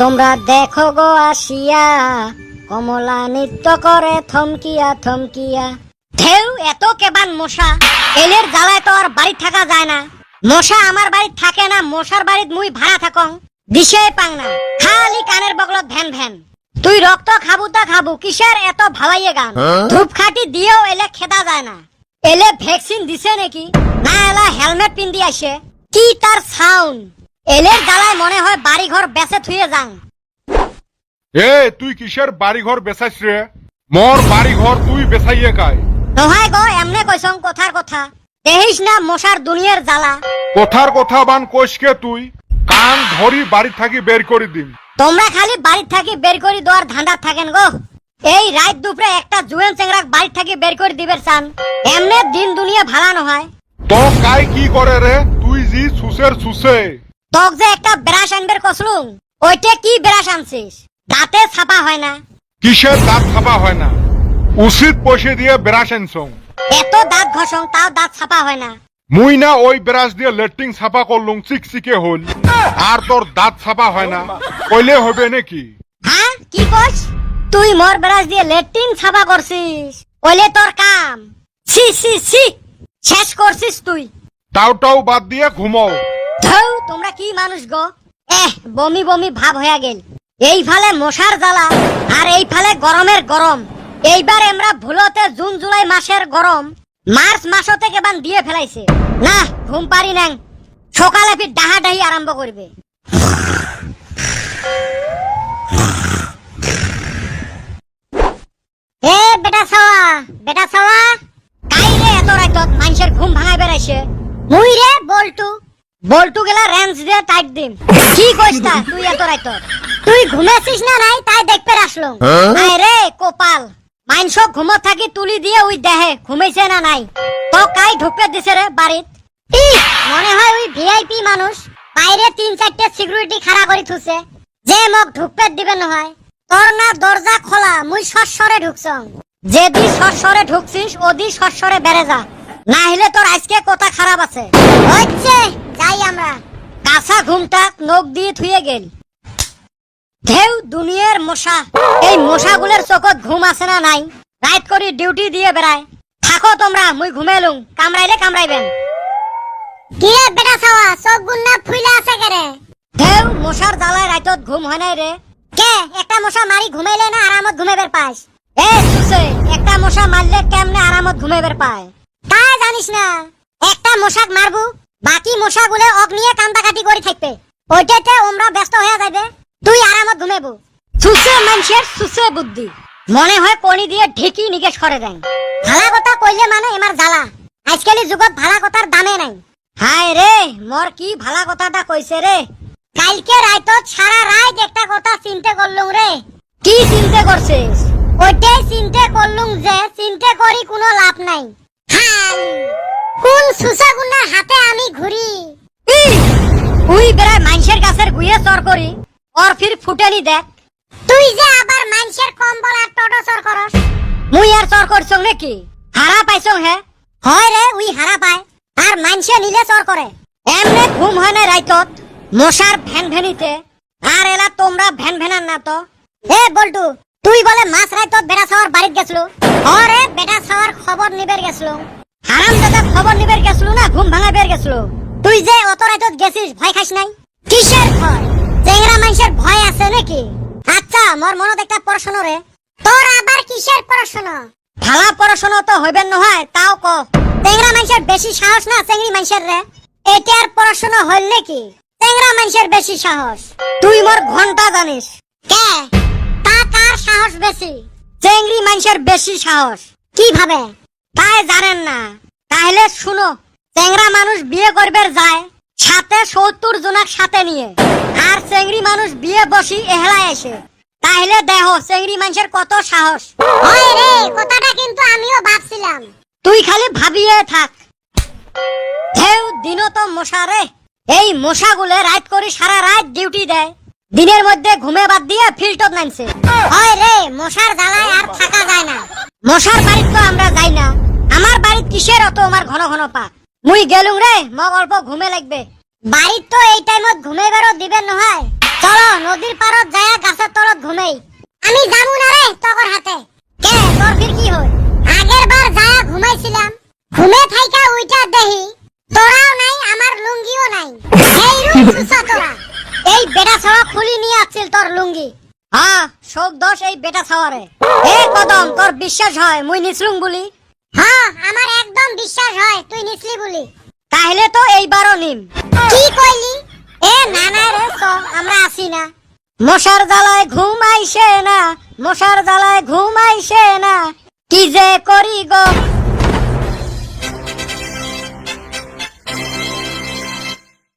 তোমরা দেখো গো আসিয়া কমলা নৃত্য করে থমকিয়া থমকিয়া। ঢেউ এত কেবান মশা এলের জ্বালায় তো আর বাড়ি থাকা যায় না। মশা আমার বাড়ি থাকে না মশার বাড়িত মুই ভাড়া থাকং। দিশে পাং না খালি কানের বগলত ভ্যান ভ্যান। তুই রক্ত খাবু তা খাবু কিসের এত ভালাইয়ে গান? ধূপখাটি দিয়েও এলে খেদা যায় না। এলে ভ্যাকসিন দিছে নাকি? না এলা হেলমেট পিন্দি আসে কি তার সাউন্ড? এলের জ্বালায় মনে হয় বাড়ি ঘর বেঁচে থুয়ে যাং। এ তুই কিসের বাড়ি ঘর বেচাইস রে? মোর বাড়ি ঘর তুই বেচাইয়ে কায় নহয় গো এমনে কইসং কথার কথা। দেখিস না মশার দুনিয়ার জ্বালা। কথার কথা বান কইসকে তুই? কান ধরি বাড়ি থাকি বের করে দিন তোমরা খালি বাড়ি থাকি বের করে দেওয়ার ধান্দা থাকেন গো। এই রাত দুপুরে একটা জুয়েন চেংরাক বাড়ি থাকি বের করে দিবের চান। এমনে দিন দুনিয়া ভালা নহয়। তো কাই কি করে রে? তুই জি সুসের সুসে। তক যে একটা ব্রাশ আনবের কসলুম ওইটা কি ব্রাশ আনছিস? দাঁতে ছাপা হয় না। কিসের দাঁত ছাপা হয় না? উচিত পয়সা দিয়ে বেড়াস আনছং। এত দাঁত ঘষং তাও দাঁত ছাপা হয় না। মুই না ওই ব্রাশ দিয়ে লেট্রিন ছাপা করলুম চিকচিকে হল আর তোর দাঁত ছাপা হয় না। কইলে হবে নাকি? হ্যাঁ কি কস তুই মোর ব্রাশ দিয়ে লেট্রিন ছাপা করছিস। কইলে তোর কাম। ছি ছি ছি। শেষ করছিস তুই। তাও টাও বাদ দিয়ে ঘুমাও। তোমরা কি মানুষ গো? এহ, বমি বমি ভাব হয়ে গেল। এই ফালে মশার জ্বালা আর এই ফালে গরমের গরম। এইবার আমরা ভুলতে জুন, জুলাই মাসের গরম। মার্চ মাসও থেকে বান দিয়ে ফেলাইছে। না, ঘুম পারি নাং। সকালে ফির ডাহা ডাহি আরম্ভ করবে এ বেটা ছাওয়া বেটা ছাওয়া কাই রে এত রাইতত মানুষের ঘুম ভাঙাই বেড়াইছে মুই রে বল্টু বল্টু গেলা রেঞ্জ দিয়ে টাইট দিম। কি কইস তা? তুই এত রাইতত তুই ঘুমেছিস না নাই তাই দেখতে আসলো। আয় রে কোপাল। মাইনস ঘুমত থাকি তুলি দিয়ে ওই দেহে ঘুমাইছে না নাই। তো কাই ঢুকতে দিছে রে বাড়িত? মনে হয় ওই ভিআইপি মানুষ বাইরে তিন চারটে সিকিউরিটি খাড়া করে থুছে যে মোক ঢুকতে দিবে নহয়। তোর না দরজা খোলা মুই সস্বরে ঢুকছং। যেদি সস্বরে ঢুকছিস ওদি সস্বরে বেড়ে যা। না হলে তোর আজকে কথা খারাপ আছে। হচ্ছে! যাই আমরা। কাঁচা ঘুমটা নখ দিয়ে থুয়ে গেল। ঢেউ দুনিয়ার মশা। এই মশাগুলোর চোখত ঘুম আছে না নাই? করি ডিউটি দিয়ে বেড়ায়। থাকো তোমরা মুই ঘুমেলুম কামড়াইলে কামড়াইবেন। কি রে বেটা ছাওয়া চোখ গুন্না ফুইলা আছে কেরে ঢেউ মশার জ্বালায় রাইতত ঘুম হয় নাই রে কে একটা মশা মারি ঘুমাইলে না আরামত ঘুমাইবার পাস এ সুসে একটা মশা মারলে কেমনে আরামত ঘুমাইবার পায়? তাই জানিস না। একটা মশাক মারবু বাকি মশাগুলো অগ্নিয়ে কান্দাকাটি করে থাকবে। ওইটাতে ওমরা ব্যস্ত হয়ে যাবে তুই আরামত ঘুমাবো সুসে মানুষের সুসে বুদ্ধি। মনে হয় কণি দিয়ে ঢেকি নিকেশ করে দেন ভালা কথা কইলে মানে এমার জ্বালা। আজকালি যুগত ভালা কথার দামে নাই। হায় রে, মোর কি ভালা কথাটা কইছে রে। কালকে রাইতত সারা রাত একটা কথা চিন্তা করলুম রে। কি চিন্তা করছিস? ওইটাই চিন্তা করলুম যে, চিন্তা করি কোনো লাভ নাই। হাই! কোন সুসাগুন্ডার হাতে আমি ঘুরি? উই বেড়ায় মানুষের গাছের গুয়ে চর করি, ওর ফির ফুটেনি দেখ। তুই যে আবার মানুষের কম্বল আর টোটো চর করস, মুই আর চর করছ নাকি? হারা পাইছ হে? হয় রে, উই হারা পায়। আর মানুষে নিলে চর করে। এমনে ঘুম হয় না রাইতত, মশার ভ্যান ভ্যানিতে আর এলা তোমরা ভ্যান ভ্যানার না তো। এ বল্টু, তুই বলে মাছ রাইতত বেড়া ছাওয়ার বাড়িত গেছলু। অরে বেটা ছাওয়ার খবর নিবের গেছলু। হারাম দাদা খবর নিবের গেছলু না? ঘুম ভাঙা বের গেছলু। তুই যে অত রাইতত গেছিস, ভয় খাস নাই? কিসের ভয়? চেংরা মানুষের ভয় আছে নাকি? আচ্ছা মোর মনত একটা প্রশ্ন রে। তোর আবার কিসের প্রশ্ন? ভালা পড়াশোনা তো হইবেন নহয়, তাও ক। চেংরা মানুষের বেশি সাহস না চেংড়ি মানুষের রে? এটার পড়াশোনা হইল নাকি? চেংরা মানুষের বেশি সাহস। তুই মোর ঘণ্টা জানিস। কে? তা কার সাহস বেশি? চেংড়ি মানুষের বেশি সাহস। কীভাবে? তাই জানেন না। তাহলে শুনো চেংরা মানুষ বিয়ে করবার যায় সাথে সত্তর জনাক সাথে নিয়ে আর চেংড়ি মানুষ বিয়ে বসি এহলায় এসে। তাহলে দেহ চেংড়ি মানুষের কত সাহস। হয় রে কথাটা কিন্তু আমিও ভাবছিলাম। তুই খালি ভাবিয়ে থাক। ঢেউ দিনও তো মশা রে এই মশা মশাগুলো রাত করে সারা রাত ডিউটি দেয়। দিনের মধ্যে ঘুমে বাদ দিয়ে ফিল্টত নামছে। হয় রে মশার জ্বালায় আর থাকা যায় না। মশার বাড়িত তো আমরা যাই না আমার বাড়িত কিসের অত আমার ঘন ঘন পা। মুই গেলুম রে মগ অল্প ঘুমে লাগবে। বাড়িত তো এই টাইমত ঘুমেবারও দিবেন নহয়। চলো নদীর পারত যায় গাছের তলত ঘুমেই। আমি যাব না রে তগর হাতে। কে তোর ফির কি হই আগের বার যায়া ঘুমাইছিলাম। ঘুমে থাইকা উইটা দেহি। তোরাও নাই আমার লুঙ্গিও নাই। এই রুম সুসা তোরা এই বেটা ছাওয়া খুলি নিয়ে আসছিল তোর লুঙ্গি। হ্যাঁ শোক দোষ এই বেটা ছাওয়ারে এ কদম তোর বিশ্বাস হয়, মুই নিসলুম বলি। হ্যাঁ? আমার একদম বিশ্বাস হয় তুই নিসলি বলি। তাহলে তো এইবারও নিম। কি কইলি? এ না না রে তো আমরা আসি না। মশার জ্বালায় ঘুম আইসে না মশার জ্বালায় ঘুম আইসে না। কি যে করি গো?